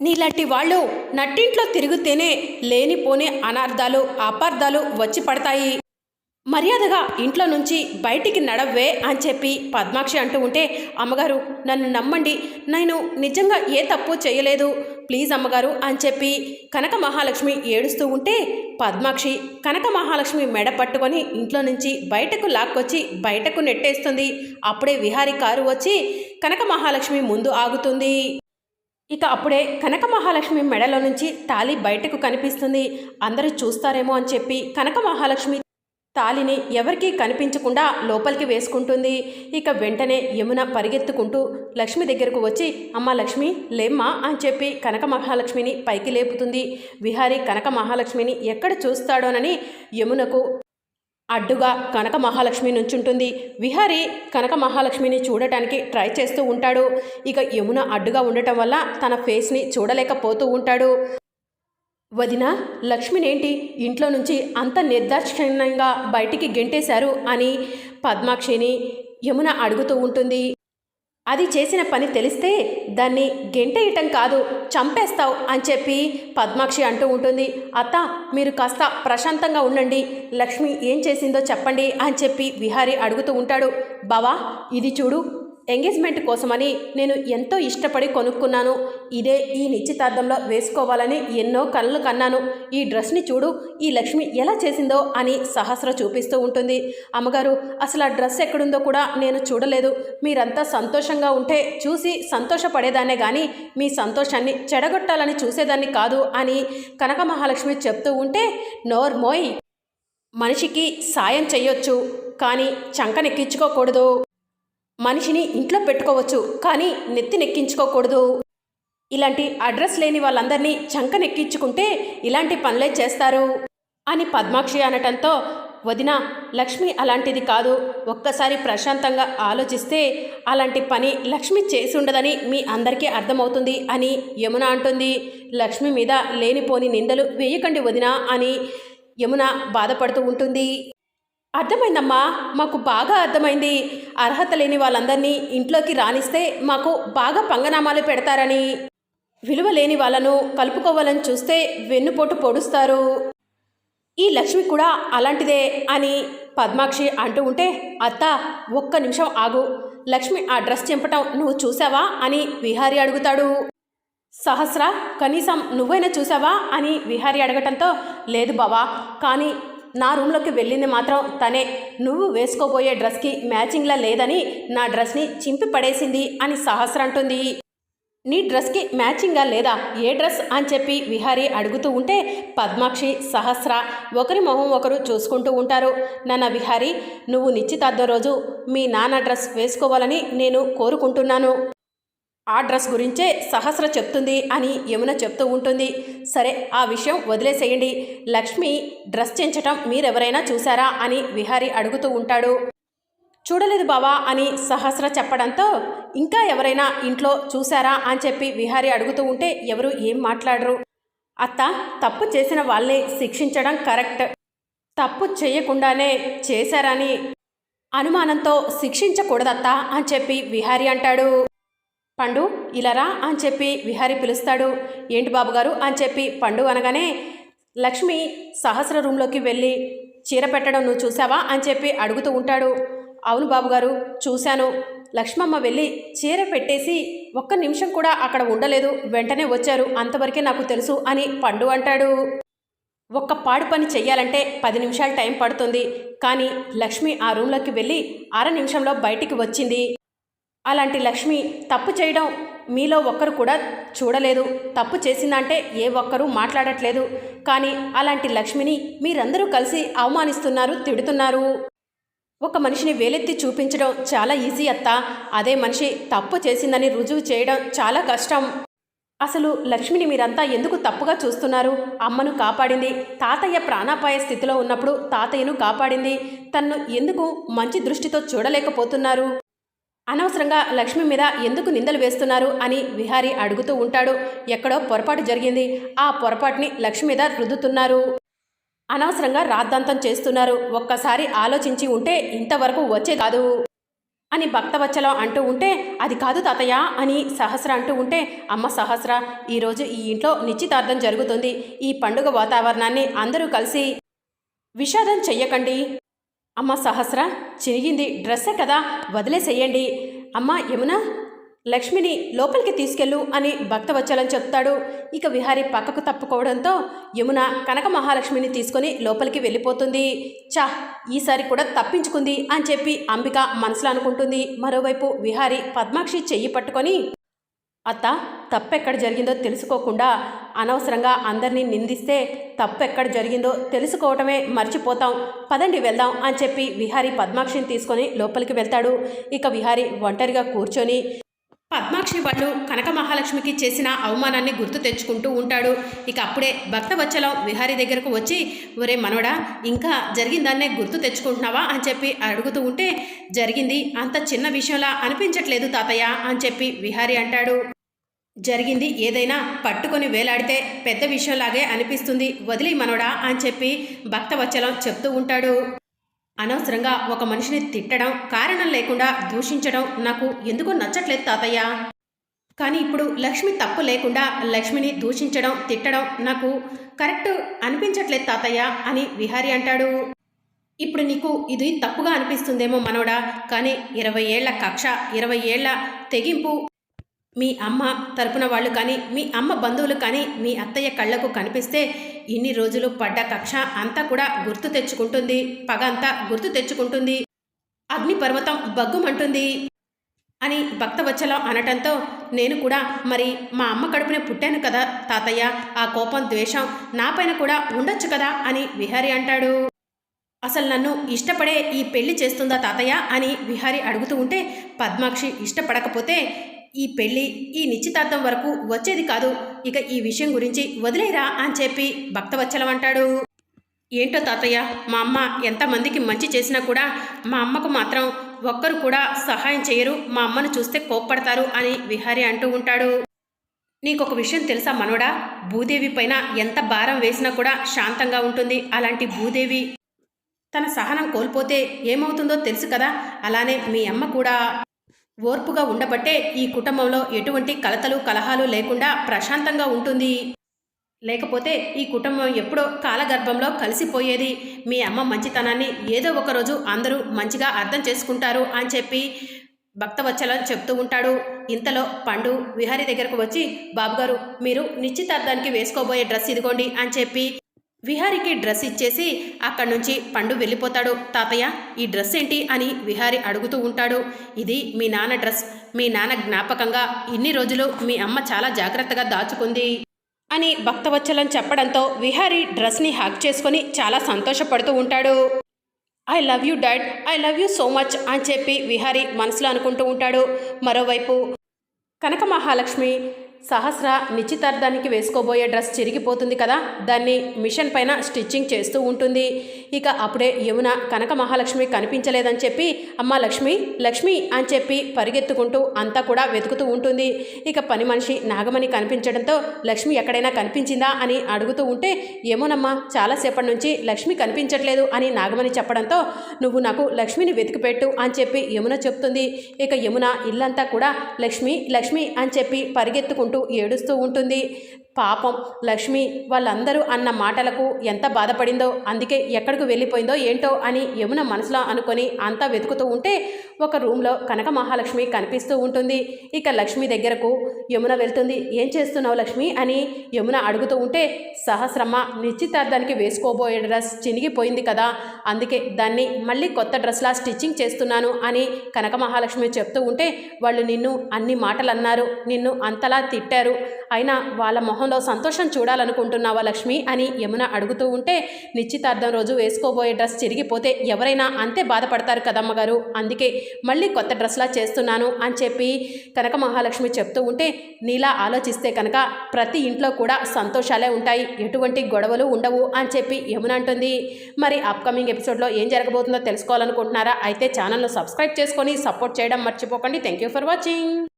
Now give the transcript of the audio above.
నీలాంటి వాళ్ళు నట్టింట్లో తిరుగుతేనే లేనిపోనే అనార్థాలు అపార్థాలు వచ్చి పడతాయి. మర్యాదగా ఇంట్లో నుంచి బయటికి నడవ్వే అని చెప్పి పద్మాక్షి అంటూ ఉంటే అమ్మగారు నన్ను నమ్మండి. నేను నిజంగా ఏ తప్పు చేయలేదు. ప్లీజ్ అమ్మగారు అని చెప్పి కనక మహాలక్ష్మి ఏడుస్తూ ఉంటే పద్మాక్షి కనక మహాలక్ష్మి మెడ పట్టుకొని ఇంట్లో నుంచి బయటకు లాక్కొచ్చి బయటకు నెట్టేస్తుంది. అప్పుడే విహారీ కారు వచ్చి కనక మహాలక్ష్మి ముందు ఆగుతుంది. ఇక అప్పుడే కనక మహాలక్ష్మి మెడలో నుంచి తాళి బయటకు కనిపిస్తుంది. అందరూ చూస్తారేమో అని చెప్పి కనక మహాలక్ష్మి తాళిని ఎవరికీ కనిపించకుండా లోపలికి వేసుకుంటుంది. ఇక వెంటనే యమున పరిగెత్తుకుంటూ లక్ష్మి దగ్గరకు వచ్చి అమ్మ లక్ష్మి లేమ్మా అని చెప్పి కనక మహాలక్ష్మిని పైకి లేపుతుంది. విహారీ కనక మహాలక్ష్మిని ఎక్కడ చూస్తాడోనని యమునకు అడ్డుగా కనక మహాలక్ష్మి నుంచుంటుంది. విహారి కనక మహాలక్ష్మిని చూడటానికి ట్రై చేస్తూ ఉంటాడు. ఇక యమున అడ్డుగా ఉండటం వల్ల తన ఫేస్ని చూడలేకపోతూ ఉంటాడు. వదిన లక్ష్మినేంటి? ఇంట్లో నుంచి అంత నిర్దాక్షిణ్యంగా బయటికి గెంటేశారు అని పద్మాక్షిని యమున అడుగుతూ ఉంటుంది. అది చేసిన పని తెలిస్తే దాన్ని గెంటేయటం కాదు చంపేస్తావు అని చెప్పి పద్మాక్షి అంటూ ఉంటుంది. అత్త మీరు కాస్త ప్రశాంతంగా ఉండండి. లక్ష్మి ఏం చేసిందో చెప్పండి అని చెప్పి విహారీ అడుగుతూ ఉంటాడు. బావా ఇది చూడు ఎంగేజ్మెంట్ కోసమని నేను ఎంతో ఇష్టపడి కొనుక్కున్నాను. ఇదే ఈ నిశ్చితార్థంలో వేసుకోవాలని ఎన్నో కళ్ళు కన్నాను. ఈ డ్రెస్ని చూడు ఈ లక్ష్మి ఎలా చేసిందో అని సహస్ర చూపిస్తూ ఉంటుంది. అమ్మగారు అసలు ఆ డ్రెస్ ఎక్కడుందో కూడా నేను చూడలేదు. మీరంతా సంతోషంగా ఉంటే చూసి సంతోషపడేదాన్నే కానీ మీ సంతోషాన్ని చెడగొట్టాలని చూసేదాన్ని కాదు అని కనక మహాలక్ష్మి చెప్తూ ఉంటే నోర్ మోయ్ మనిషికి సాయం చెయ్యొచ్చు కానీ చంకనెక్కించుకోకూడదు. మనిషిని ఇంట్లో పెట్టుకోవచ్చు కానీ నెత్తి నెక్కించుకోకూడదు. ఇలాంటి అడ్రస్ లేని వాళ్ళందరినీ చంకనెక్కించుకుంటే ఇలాంటి పనులే చేస్తారు అని పద్మాక్షి అనటంతో వదిన లక్ష్మి అలాంటిది కాదు ఒక్కసారి ప్రశాంతంగా ఆలోచిస్తే అలాంటి పని లక్ష్మి చేసి ఉండదని మీ అందరికీ అర్థమవుతుంది అని యమున అంటుంది. లక్ష్మి మీద లేనిపోని నిందలు వేయకండి వదిన అని యమున బాధపడుతూ ఉంటుంది. అర్థమైందమ్మా. మాకు బాగా అర్థమైంది. అర్హత లేని వాళ్ళందరినీ ఇంట్లోకి రానిస్తే మాకు బాగా పంగనామాలు పెడతారని. విలువ లేని వాళ్ళను కలుపుకోవాలని చూస్తే వెన్నుపోటు పొడుస్తారు. ఈ లక్ష్మి కూడా అలాంటిదే అని పద్మాక్షి అంటూ ఉంటే అత్త ఒక్క నిమిషం ఆగు. లక్ష్మి ఆ డ్రెస్ చెంపటం నువ్వు చూసావా అని విహారి అడుగుతాడు. సహస్ర కనీసం నువ్వైనా చూసావా అని విహారి అడగటంతో లేదు బావా కానీ నా రూమ్లోకి వెళ్ళింది మాత్రం తనే. నువ్వు వేసుకోబోయే డ్రెస్కి మ్యాచింగ్లా లేదని నా డ్రెస్ని చింపి పడేసింది అని సహస్ర అంటుంది. నీ డ్రెస్కి మ్యాచింగ్గా లేదా? ఏ డ్రెస్? అని చెప్పి విహారీ అడుగుతూ ఉంటే పద్మాక్షి సహస్ర ఒకరి మొహం ఒకరు చూసుకుంటూ ఉంటారు. నాన్న విహారీ నువ్వు నిశ్చితార్థం రోజు మీ నాన్న డ్రెస్ వేసుకోవాలని నేను కోరుకుంటున్నాను. ఆ డ్రెస్ గురించే సహస్ర చెప్తుంది అని యమున చెప్తూ ఉంటుంది. సరే ఆ విషయం వదిలేసేయండి. లక్ష్మి డ్రెస్ చెంచటం మీరెవరైనా చూసారా అని విహారీ అడుగుతూ ఉంటాడు. చూడలేదు బావా అని సహస్ర చెప్పడంతో ఇంకా ఎవరైనా ఇంట్లో చూసారా అని చెప్పి విహారీ అడుగుతూ ఉంటే ఎవరు ఏం మాట్లాడరు. అత్త తప్పు చేసిన వాళ్ళని శిక్షించడం కరెక్ట్. తప్పు చేయకుండానే చేశారని అనుమానంతో శిక్షించకూడదత్తా అని చెప్పి విహారీ అంటాడు. పండు ఇలారా అని చెప్పి విహారీ పిలుస్తాడు. ఏంటి బాబుగారు? అని చెప్పి పండు అనగానే లక్ష్మి సహస్ర రూమ్లోకి వెళ్ళి చీర పెట్టడం నువ్వు చూసావా అని చెప్పి అడుగుతూ ఉంటాడు. అవును బాబుగారు చూశాను. లక్ష్మమ్మ వెళ్ళి చీర పెట్టేసి ఒక్క నిమిషం కూడా అక్కడ ఉండలేదు. వెంటనే వచ్చారు. అంతవరకే నాకు తెలుసు అని పండు అంటాడు. ఒక్క పాడు పని చెయ్యాలంటే పది నిమిషాలు టైం పడుతుంది. కానీ లక్ష్మి ఆ రూమ్లోకి వెళ్ళి అర నిమిషంలో బయటికి వచ్చింది. అలాంటి లక్ష్మి తప్పు చేయడం మీలో ఒక్కరు కూడా చూడలేదు. తప్పు చేసిందంటే ఏ ఒక్కరూ మాట్లాడట్లేదు. కానీ అలాంటి లక్ష్మిని మీరందరూ కలిసి అవమానిస్తున్నారు తిడుతున్నారు. ఒక మనిషిని వేలెత్తి చూపించడం చాలా ఈజీ అత్త. అదే మనిషి తప్పు చేసిందని రుజువు చేయడం చాలా కష్టం. అసలు లక్ష్మిని మీరంతా ఎందుకు తప్పుగా చూస్తున్నారు? అమ్మను కాపాడింది తాతయ్య ప్రాణాపాయ స్థితిలో ఉన్నప్పుడు తాతయ్యను కాపాడింది. తన్ను ఎందుకు మంచి దృష్టితో చూడలేకపోతున్నారు? అనవసరంగా లక్ష్మి మీద ఎందుకు నిందలు వేస్తున్నారు అని విహారీ అడుగుతూ ఉంటాడు. ఎక్కడో పొరపాటు జరిగింది. ఆ పొరపాటుని లక్ష్మి మీద రుద్దుతున్నారు. అనవసరంగా రాద్ధాంతం చేస్తున్నారు. ఒక్కసారి ఆలోచించి ఉంటే ఇంతవరకు వచ్చే కాదు అని భక్తవచ్చలం అంటూ ఉంటే అది కాదు తాతయ్య అని సహస్ర అంటూ ఉంటే అమ్మ సహస్ర ఈరోజు ఈ ఇంట్లో నిశ్చితార్థం జరుగుతుంది. ఈ పండుగ వాతావరణాన్ని అందరూ కలిసి విషాదం చెయ్యకండి. అమ్మ సహస్ర చిరిగింది డ్రెస్సే కదా వదిలేసేయండి. అమ్మ యమున లక్ష్మిని లోపలికి తీసుకెళ్ళు అని భక్త వచ్చాలని చెప్తాడు. ఇక విహారి పక్కకు తప్పుకోవడంతో యమున కనక మహాలక్ష్మిని తీసుకొని లోపలికి వెళ్ళిపోతుంది. చా ఈసారి కూడా తప్పించుకుంది అని చెప్పి అంబిక మనసులో అనుకుంటుంది. మరోవైపు విహారి పద్మాక్షి చెయ్యి పట్టుకొని అత్త తప్పెక్కడ జరిగిందో తెలుసుకోకుండా అనవసరంగా అందరినీ నిందిస్తే తప్పెక్కడ జరిగిందో తెలుసుకోవటమే మర్చిపోతాం. పదండి వెళ్దాం అని చెప్పి విహారి పద్మాక్షిని తీసుకొని లోపలికి వెళ్తాడు. ఇక విహారి ఒంటరిగా కూర్చొని పద్మాక్షి వాళ్ళు కనక మహాలక్ష్మికి చేసిన అవమానాన్ని గుర్తు తెచ్చుకుంటూ ఉంటాడు. ఇక అప్పుడే భక్తవచ్చలం విహారీ దగ్గరకు వచ్చి ఒరే మనవడా ఇంకా జరిగిందాన్నే గుర్తు తెచ్చుకుంటున్నావా? అని చెప్పి అడుగుతూ ఉంటే జరిగింది. అంత చిన్న విషయంలా అనిపించట్లేదు తాతయ్య అని చెప్పి విహారీ అంటాడు. జరిగింది. ఏదైనా పట్టుకొని వేలాడితే పెద్ద విషయంలాగే అనిపిస్తుంది. వదిలి మనవడా అని చెప్పి భక్తవచ్చలం చెప్తూ ఉంటాడు. అనవసరంగా ఒక మనిషిని తిట్టడం కారణం లేకుండా దూషించడం నాకు ఎందుకో నచ్చట్లేదు తాతయ్య. కానీ ఇప్పుడు లక్ష్మి తప్పు లేకుండా లక్ష్మిని దూషించడం తిట్టడం నాకు కరెక్ట్ అనిపించట్లేదు తాతయ్య అని విహారి అంటాడు. ఇప్పుడు నీకు ఇది తప్పుగా అనిపిస్తుందేమో మనోడా. కానీ ఇరవై ఏళ్ళ కక్ష ఇరవై ఏళ్ళ తెగింపు మీ అమ్మ తరపున వాళ్ళు కానీ మీ అమ్మ బంధువులు కానీ మీ అత్తయ్య కళ్ళకు కనిపిస్తే ఇన్ని రోజులు పడ్డ కక్ష అంతా కూడా గుర్తు తెచ్చుకుంటుంది. పగ అంతా గుర్తు తెచ్చుకుంటుంది. అగ్నిపర్వతం బగ్గుమంటుంది అని భక్తవచ్చలం అనటంతో నేను కూడా మరి మా అమ్మ కడుపునే పుట్టాను కదా తాతయ్య ఆ కోపం ద్వేషం నాపైన కూడా ఉండొచ్చు కదా? అని విహారి అంటాడు. అసలు నన్ను ఇష్టపడే ఈ పెళ్ళి చేస్తుందా తాతయ్య? అని విహారి అడుగుతూ ఉంటే పద్మాక్షి ఇష్టపడకపోతే ఈ పెళ్ళి ఈ నిశ్చితార్థం వరకు వచ్చేది కాదు. ఇక ఈ విషయం గురించి వదిలేరా అని చెప్పి భక్తవచ్చలం అంటాడు. ఏంటో తాతయ్య మా అమ్మ ఎంతమందికి మంచి చేసినా కూడా మా అమ్మకు మాత్రం ఒక్కరు కూడా సహాయం చేయరు. మా అమ్మను చూస్తే కోప్పడతారు అని విహారి అంటూ ఉంటాడు. నీకొక విషయం తెలుసా మనోడా భూదేవి పైన ఎంత భారం వేసినా కూడా శాంతంగా ఉంటుంది. అలాంటి భూదేవి తన సహనం కోల్పోతే ఏమవుతుందో తెలుసు కదా? అలానే మీ అమ్మ కూడా ఓర్పుగా ఉండబట్టే ఈ కుటుంబంలో ఎటువంటి కలతలు కలహాలు లేకుండా ప్రశాంతంగా ఉంటుంది. లేకపోతే ఈ కుటుంబం ఎప్పుడో కాలగర్భంలో కలిసిపోయేది. మీ అమ్మ మంచితనాన్ని ఏదో ఒకరోజు అందరూ మంచిగా అర్థం చేసుకుంటారు అని చెప్పి భక్తవచ్చలం చెప్తూ ఉంటాడు. ఇంతలో పండు విహారీ దగ్గరకు వచ్చి బాబుగారు మీరు నిశ్చితార్థానికి వేసుకోబోయే డ్రెస్ ఇదిగోండి అని చెప్పి విహారికి డ్రెస్ ఇచ్చేసి అక్కడి నుంచి పండు వెళ్ళిపోతాడు. తాతయ్య ఈ డ్రెస్ ఏంటి అని విహారి అడుగుతూ ఉంటాడు. ఇది మీ నాన్న డ్రెస్. మీ నాన్న జ్ఞాపకంగా ఇన్ని రోజులు మీ అమ్మ చాలా జాగ్రత్తగా దాచుకుంది అని భక్తవచ్చలం చెప్పడంతో విహారి డ్రెస్ని హ్యాక్ చేసుకొని చాలా సంతోషపడుతూ ఉంటాడు. I love you dad I love you so much అని చెప్పి విహారి మనసులో అనుకుంటూ ఉంటాడు. మరోవైపు కనక మహాలక్ష్మి సహస్ర నిశ్చితార్థానికి వేసుకోబోయే డ్రెస్ చిరిగిపోతుంది కదా? దాన్ని మిషన్ పైన స్టిచ్చింగ్ చేస్తూ ఉంటుంది. ఇక అప్పుడే యమున కనక మహాలక్ష్మి కనిపించలేదని చెప్పి అమ్మ లక్ష్మి లక్ష్మి అని చెప్పి పరిగెత్తుకుంటూ అంతా కూడా వెతుకుతూ ఉంటుంది. ఇక పని మనిషి నాగమణి కనిపించడంతో లక్ష్మి ఎక్కడైనా కనిపించిందా అని అడుగుతూ ఉంటే ఏమోనమ్మా చాలాసేపటి నుంచి లక్ష్మి కనిపించట్లేదు అని నాగమణి చెప్పడంతో నువ్వు నాకు లక్ష్మిని వెతికిపెట్టు అని చెప్పి యమున చెప్తుంది. ఇక యమున ఇల్లంతా కూడా లక్ష్మి లక్ష్మి అని చెప్పి పరిగెత్తుకుంటూ ఏడుస్తూ ఉంటుంది. పాపం లక్ష్మి వాళ్ళందరూ అన్న మాటలకు ఎంత బాధపడిందో అందుకే ఎక్కడికి వెళ్ళిపోయిందో ఏంటో అని యమున మనసులో అనుకొని అంతా వెతుకుతూ ఉంటే ఒక రూమ్లో కనక మహాలక్ష్మి కనిపిస్తూ ఉంటుంది. ఇక లక్ష్మి దగ్గరకు యమున వెళ్తుంది. ఏం చేస్తున్నావు లక్ష్మి? అని యమున అడుగుతూ ఉంటే సహస్రమ్మ నిశ్చితార్థానికి వేసుకోబోయే డ్రెస్ చినిగిపోయింది కదా. అందుకే దాన్ని మళ్ళీ కొత్త డ్రెస్లా స్టిచ్చింగ్ చేస్తున్నాను అని కనక మహాలక్ష్మి చెప్తూ ఉంటే వాళ్ళు నిన్ను అన్ని మాటలు అన్నారు నిన్ను అంతలా తిట్టారు అయినా వాళ్ళ మొహంలో సంతోషం చూడాలనుకుంటున్నావా లక్ష్మి? అని యమున అడుగుతూ ఉంటే నిశ్చితార్థం రోజు వేసుకోబోయే డ్రెస్ చిరిగిపోతే ఎవరైనా అంతే బాధపడతారు కదమ్మగారు అందుకే మళ్ళీ కొత్త డ్రెస్లా చేస్తున్నాను అని చెప్పి కనక మహాలక్ష్మి చెప్తూ ఉంటే నీలా ఆలోచిస్తే కనుక ప్రతి ఇంట్లో కూడా సంతోషాలే ఉంటాయి. ఎటువంటి గొడవలు ఉండవు అని చెప్పి యమున అంటుంది. మరి అప్కమింగ్ ఎపిసోడ్లో ఏం జరగబోతుందో తెలుసుకోవాలనుకుంటున్నారా? అయితే ఛానల్ను సబ్స్క్రైబ్ చేసుకొని సపోర్ట్ చేయడం మర్చిపోకండి. Thank you for watching